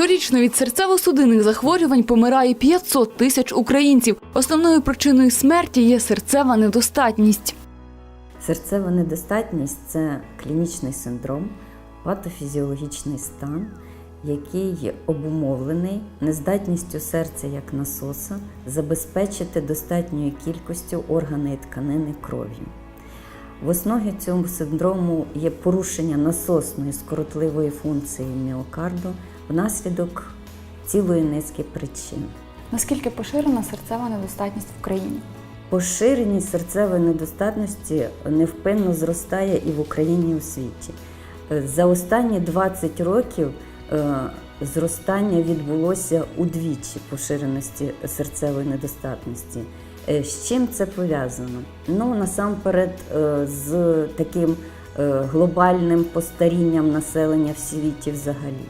Щорічно від серцево-судинних захворювань помирає 500 тисяч українців. Основною причиною смерті є серцева недостатність. Серцева недостатність це клінічний синдром, патофізіологічний стан, який обумовлений нездатністю серця як насоса забезпечити достатньою кількістю органи і тканини кров'ю. В основі цього синдрому є порушення насосної скоротливої функції міокарду внаслідок цілої низки причин. Наскільки поширена серцева недостатність в Україні? Поширеність серцевої недостатності невпинно зростає і в Україні, і у світі. Е, За останні 20 років е, зростання відбулося удвічі поширеності серцевої недостатності. Е, З чим це пов'язано? Ну, насамперед, е, з таким е, глобальним постарінням населення в світі взагалі.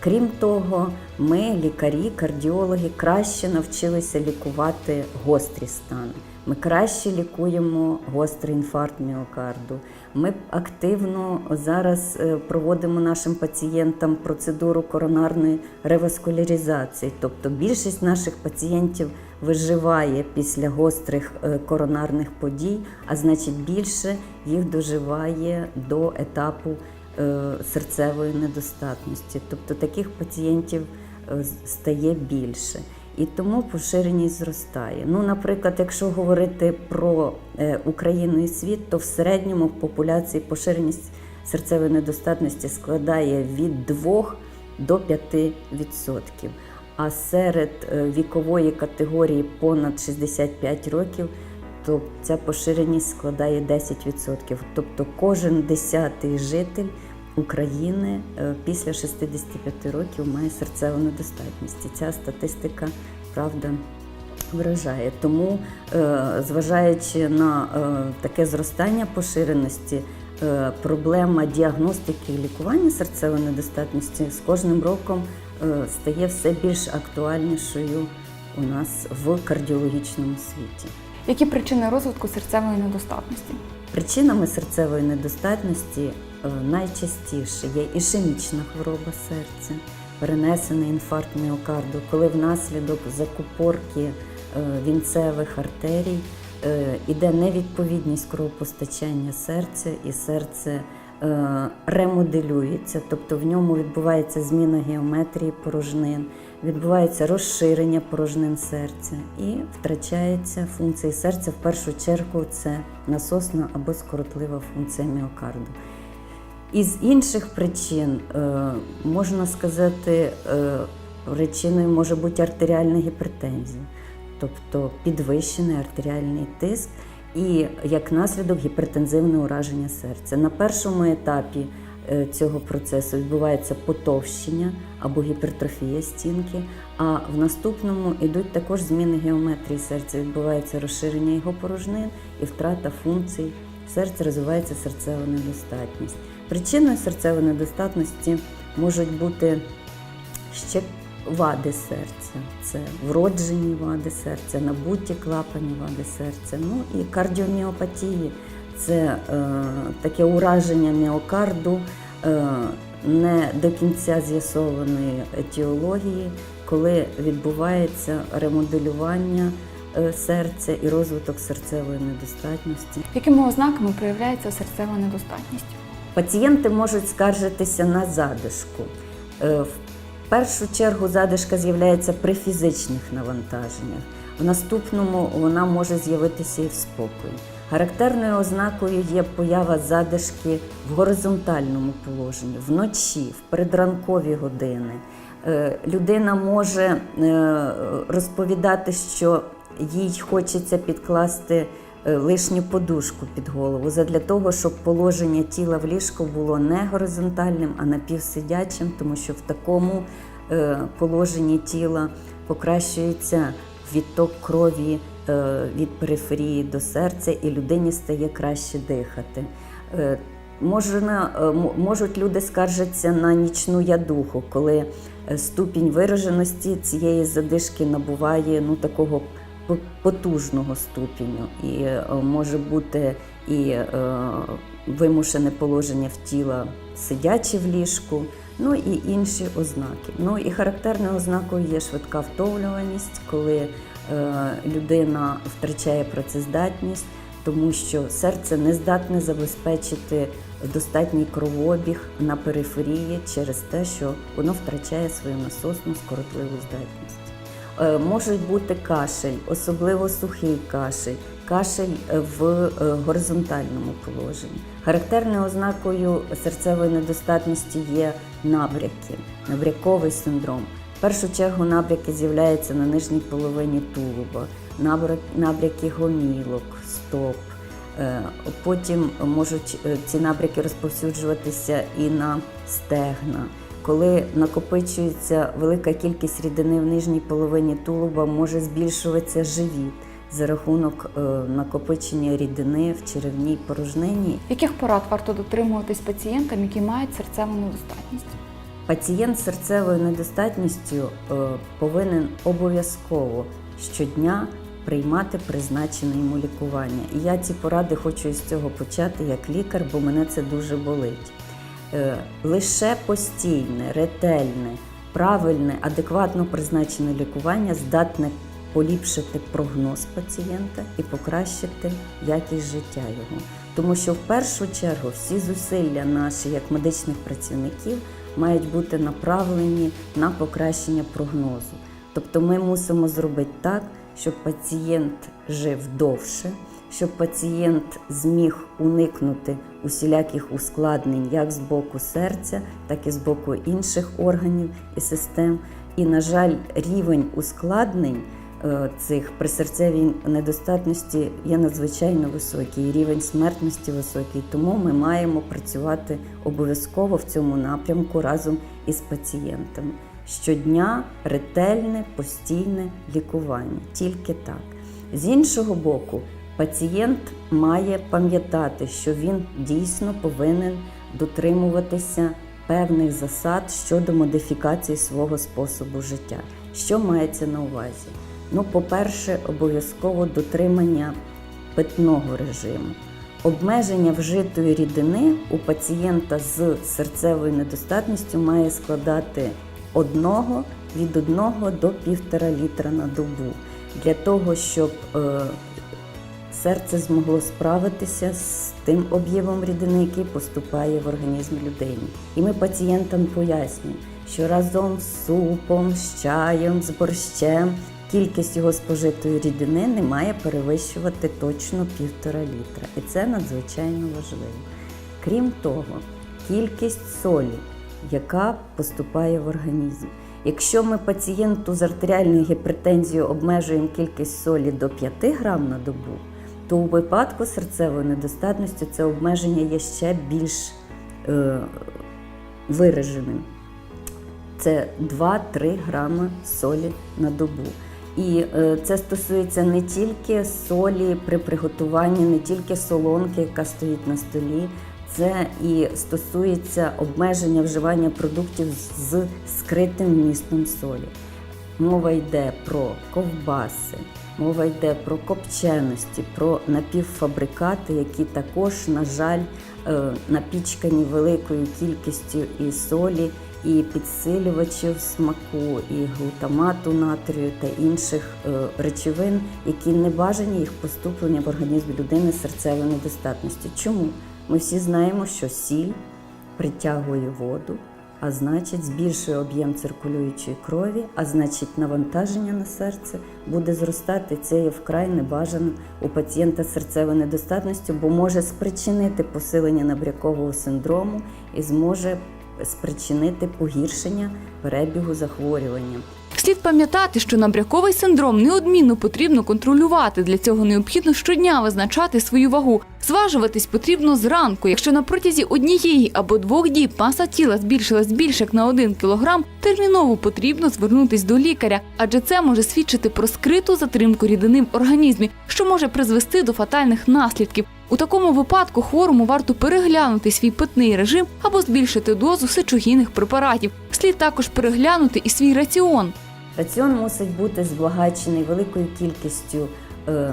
Крім того, ми, лікарі, кардіологи, краще навчилися лікувати гострі стани. Ми краще лікуємо гострий інфаркт міокарду. Ми активно зараз проводимо нашим пацієнтам процедуру коронарної реваскуляризації. Тобто більшість наших пацієнтів виживає після гострих е, коронарних подій, а значить більше їх доживає до етапу е, серцевої недостатності. Тобто таких пацієнтів е, стає більше. І тому поширеність зростає. Ну, наприклад, якщо говорити про Україну і світ, то в середньому в популяції поширеність серцевої недостатності складає від 2 до 5 відсотків. А серед е, вікової категорії понад 65 років то ця поширеність складає 10%. Тобто кожен десятий житель України е, після 65 років має серцеву недостатність. І ця статистика, правда, вражає. Тому, е, зважаючи на таке зростання поширеності, проблема діагностики і лікування серцевої недостатності з кожним роком стає все більш актуальнішою у нас в кардіологічному світі. Які причини розвитку серцевої недостатності? Причинами серцевої недостатності е, найчастіше є ішемічна хвороба серця, перенесений інфаркт міокарду, коли внаслідок закупорки е, вінцевих артерій е, іде невідповідність кровопостачання серця, і серце е, ремоделюється, тобто в ньому відбувається зміна геометрії порожнин, відбувається розширення порожнин серця і втрачається функція серця. В першу чергу це насосна або скоротлива функція міокарду. Із інших причин е, можна сказати, е, причиною може бути артеріальна гіпертензія, тобто підвищений артеріальний тиск і як наслідок гіпертензивне ураження серця. На першому етапі е, цього процесу відбувається потовщення або гіпертрофія стінки, а в наступному йдуть також зміни геометрії серця, відбувається розширення його порожнин і втрата функцій. Серця розвивається серцева недостатність. Причиною серцевої недостатності можуть бути ще вади серця, це вроджені вади серця, набуті клапані вади серця, ну і кардіоміопатії це е, таке ураження міокарду е, не до кінця з'ясованої етіології, коли відбувається ремоделювання е, серця і розвиток серцевої недостатності. Якими ознаками проявляється серцева недостатність? Пацієнти можуть скаржитися на задишку. В першу чергу задишка з'являється при фізичних навантаженнях. В наступному вона може з'явитися і в спокої. Характерною ознакою є поява задишки в горизонтальному положенні, вночі, в предранкові години. Е, Людина може е, розповідати, що їй хочеться підкласти лишню подушку під голову, задля того, щоб положення тіла в ліжку було не горизонтальним, а напівсидячим, тому що в такому е, положенні тіла покращується відток крові е, від периферії до серця, і людині стає краще дихати. Е, Можна, е, можуть люди скаржитися на нічну ядуху, коли е, ступінь вираженості цієї задишки набуває ну, такого потужного ступеню. І е, може бути і е, вимушене положення в тіла сидячи в ліжку, ну і інші ознаки. Ну і характерною ознакою є швидка втомлюваність, коли е, людина втрачає працездатність, тому що серце не здатне забезпечити достатній кровообіг на периферії через те, що воно втрачає свою насосну скоротливу здатність. Е, Можуть бути кашель, особливо сухий кашель, кашель е, в е, горизонтальному положенні. Характерною ознакою серцевої недостатності є набряки, набряковий синдром. В першу чергу набряки з'являються на нижній половині тулуба, набряк- набряки гомілок, стоп. Потім можуть ці набряки розповсюджуватися і на стегна. Коли накопичується велика кількість рідини в нижній половині тулуба, може збільшуватися живіт за рахунок е, накопичення рідини в черевній порожнині. Яких порад варто дотримуватись пацієнтам, які мають серцеву недостатність? Пацієнт з серцевою недостатністю е, повинен обов'язково щодня приймати призначене йому лікування. І я ці поради хочу із цього почати як лікар, бо мене це дуже болить. Е, Лише постійне, ретельне, правильне, адекватно призначене лікування здатне поліпшити прогноз пацієнта і покращити якість життя його. Тому що в першу чергу всі зусилля наші, як медичних працівників, мають бути направлені на покращення прогнозу. Тобто ми мусимо зробити так, щоб пацієнт жив довше, щоб пацієнт зміг уникнути усіляких ускладнень як з боку серця, так і з боку інших органів і систем. І, на жаль, рівень ускладнень е, цих при серцевій недостатності є надзвичайно високий, рівень смертності високий. Тому ми маємо працювати обов'язково в цьому напрямку разом із пацієнтами. Щодня ретельне, постійне лікування. Тільки так. З іншого боку, пацієнт має пам'ятати, що він дійсно повинен дотримуватися певних засад щодо модифікації свого способу життя. Що мається на увазі? Ну, по-перше, обов'язково дотримання питного режиму. Обмеження вжитої рідини у пацієнта з серцевою недостатністю має складати одного від 1 до 1,5 літра на добу для того, щоб е, серце змогло справитися з тим об'ємом рідини, який поступає в організм людини. І ми пацієнтам пояснюємо, що разом з супом, з чаєм, з борщем кількість його спожитої рідини не має перевищувати точно півтора літра. І це надзвичайно важливо. Крім того, кількість солі, яка поступає в організм. Якщо ми пацієнту з артеріальною гіпертензією обмежуємо кількість солі до 5 грам на добу, то у випадку серцевої недостатності це обмеження є ще більш е, вираженим. Це 2-3 грами солі на добу. І е, це стосується не тільки солі при приготуванні, не тільки солонки, яка стоїть на столі. Це і стосується обмеження вживання продуктів з скритим вмістом солі. Мова йде про ковбаси, мова йде про копченості, про напівфабрикати, які також, на жаль, е, напічкані великою кількістю і солі, і підсилювачів смаку, і глутамату натрію та інших е, речовин, які не бажані їх поступлення в організм людини серцевої недостатності. Чому? Ми всі знаємо, що сіль притягує воду, а значить збільшує об'єм циркулюючої крові, а значить навантаження на серце буде зростати. Це є вкрай небажано у пацієнта з серцевою недостатністю, бо може спричинити посилення набрякового синдрому і зможе спричинити погіршення перебігу захворювання. Слід пам'ятати, що набряковий синдром неодмінно потрібно контролювати. Для цього необхідно щодня визначати свою вагу. Зважуватись потрібно зранку. Якщо на протязі однієї або двох діб маса тіла збільшилась більше як на 1 кілограм, терміново потрібно звернутись до лікаря, адже це може свідчити про скриту затримку рідини в організмі, що може призвести до фатальних наслідків. У такому випадку хворому варто переглянути свій питний режим або збільшити дозу сечогінних препаратів. Слід також переглянути і свій раціон. Раціон мусить бути збагачений великою кількістю е,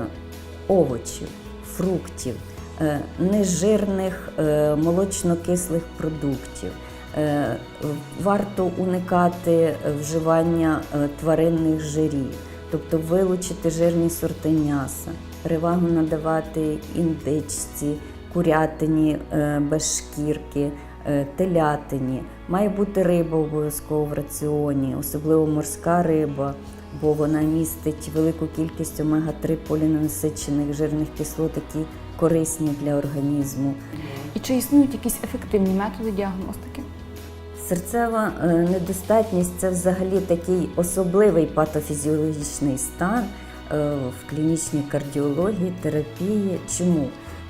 овочів, фруктів, е, нежирних е, молочно-кислих продуктів, Е, Варто уникати вживання е, тваринних жирів, тобто вилучити жирні сорти м'яса, перевагу надавати індичці, курятині е, без шкірки, телятині. Має бути риба обов'язково в раціоні, особливо морська риба, бо вона містить велику кількість омега-3 поліненасичених жирних кислот, які корисні для організму. І чи існують якісь ефективні методи діагностики? Серцева е, недостатність це взагалі такий особливий патофізіологічний стан е, в клінічній кардіології, терапії. Чому?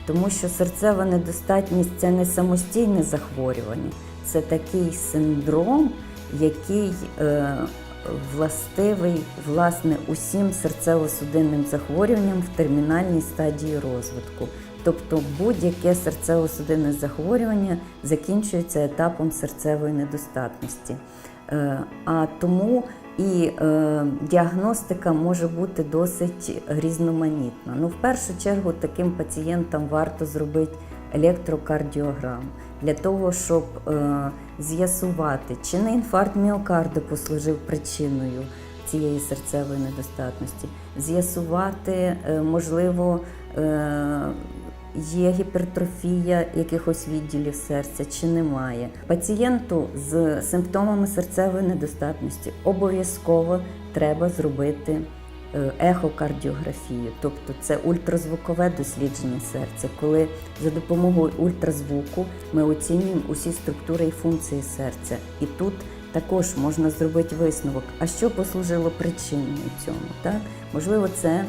Тому що серцева недостатність це не самостійне захворювання, це такий синдром, який е, властивий власне усім серцево-судинним захворюванням в термінальній стадії розвитку. Тобто будь-яке серцево-судинне захворювання закінчується етапом серцевої недостатності. Е, А тому і е, діагностика може бути досить різноманітна. Ну, в першу чергу таким пацієнтам варто зробити електрокардіограму для того, щоб е, з'ясувати, чи не інфаркт міокарду послужив причиною цієї серцевої недостатності, з'ясувати, е, можливо, е, є гіпертрофія якихось відділів серця чи немає. Пацієнту з симптомами серцевої недостатності обов'язково треба зробити е, ехокардіографію, тобто це ультразвукове дослідження серця, коли за допомогою ультразвуку ми оцінюємо усі структури і функції серця. І тут також можна зробити висновок, а що послужило причиною цьому. Так? Можливо, це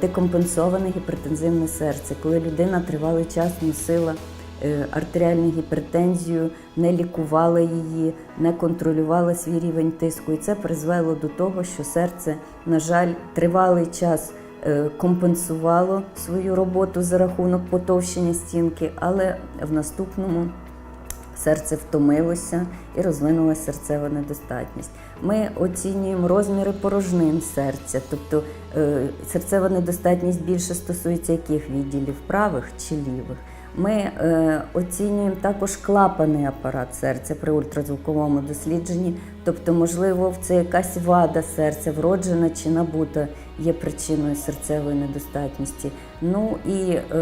декомпенсоване гіпертензивне серце, коли людина тривалий час носила е, артеріальну гіпертензію, не лікувала її, не контролювала свій рівень тиску. І це призвело до того, що серце, на жаль, тривалий час е, компенсувало свою роботу за рахунок потовщення стінки, але в наступному серце втомилося і розвинулася серцева недостатність. Ми оцінюємо розміри порожнин серця, тобто е, серцева недостатність більше стосується яких відділів правих чи лівих. Ми е, оцінюємо також клапаний апарат серця при ультразвуковому дослідженні, тобто, можливо, це якась вада серця, вроджена чи набута є причиною серцевої недостатності. Ну і е,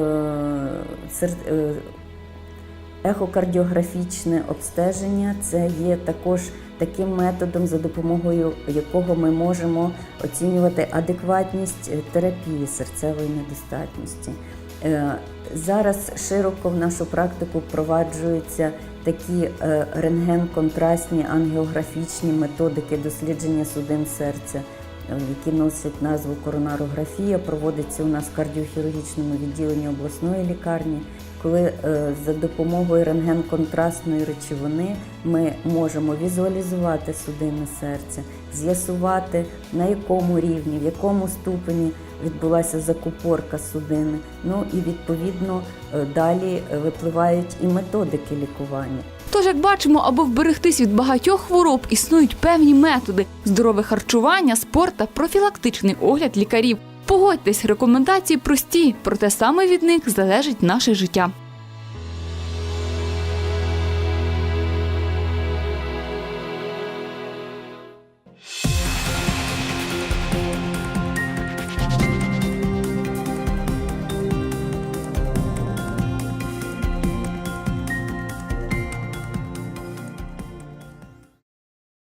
е, Ехокардіографічне обстеження це є також таким методом, за допомогою якого ми можемо оцінювати адекватність е, терапії серцевої недостатності. Е, Зараз широко в нашу практику впроваджуються такі е, рентген-контрастні ангіографічні методики дослідження судин серця, які носять назву коронарографія, проводиться у нас в кардіохірургічному відділенні обласної лікарні коли е, за допомогою рентген-контрастної речовини ми можемо візуалізувати судини серця, з'ясувати на якому рівні, в якому ступені відбулася закупорка судини. Ну і відповідно е, далі е, випливають і методики лікування. Тож, як бачимо, аби вберегтись від багатьох хвороб, існують певні методи: здорове харчування, спорт та профілактичний огляд лікарів. Погодьтесь, рекомендації прості, проте саме від них залежить наше життя.